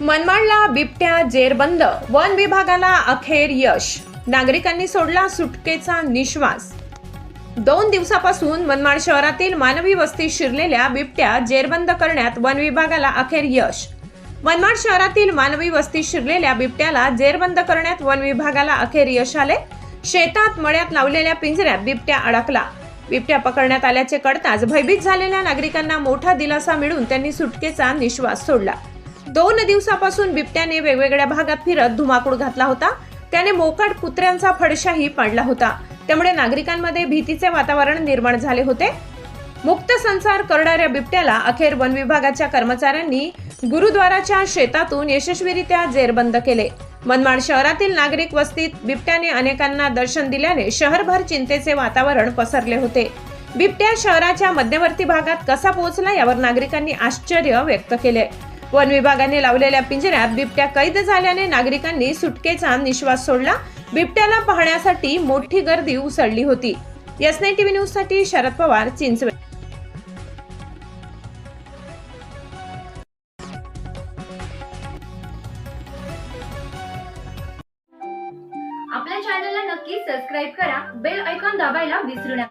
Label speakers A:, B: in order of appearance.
A: मनमाडला बिबट्या जेरबंद. वन विभागाला अखेर यश. नागरिकांनी सोडला सुटकेचा निश्वास. दोन दिवसापासून मनमाड शहरातील मानवी वस्ती शिरलेल्या बिबट्या जेरबंद करण्यात वन विभागाला अखेर यश. मनमाड शहरातील मानवी वस्ती शिरलेल्या बिबट्याला जेरबंद करण्यात वन विभागाला अखेर यश आले. शेतात मळ्यात लावलेल्या पिंजऱ्यात बिबट्या अडकला. बिबट्या पकडण्यात आल्याचे कळताच भयभीत झालेल्या नागरिकांना मोठा दिलासा मिळून त्यांनी सुटकेचा निश्वास सोडला. दोन दिवसापासून बिबट्याने वेगवेगळ्या भागात फिरत धुमाकूळ घातला होता. त्याने मोकाट कुत्र्यांचा फडशाही पाडला होता. त्यामुळे नागरिकांमध्ये भीतीचे वातावरण निर्माण झाले होते. मुक्त संसार करणाऱ्या बिबट्याला अखेर वन विभागाच्या कर्मचाऱ्यांनी गुरुद्वाराच्या शेतातून यशस्वीरित्या जेरबंद केले. मनमाड शहरातील नागरिक वस्तीत बिबट्याने अनेकांना दर्शन दिल्याने शहरभर चिंतेचे वातावरण पसरले होते. बिबट्या शहराच्या मध्यवर्ती भागात कसा पोहोचला यावर नागरिकांनी आश्चर्य व्यक्त केले. वन विभागाने लावलेल्या पिंजऱ्यात बिबट्या कैद झाल्याने नागरिकांनी सुटकेचा निश्वास सोडला. बिबट्याला पाहण्यासाठी मोठी गर्दी उसळली होती. एस टीव्ही न्यूजसाठी शरद पवार चिंचवे.
B: आपल्या चॅनलला नक्की सबस्क्राईब करा. बेल ऐकॉन दाबायला विसरू नका.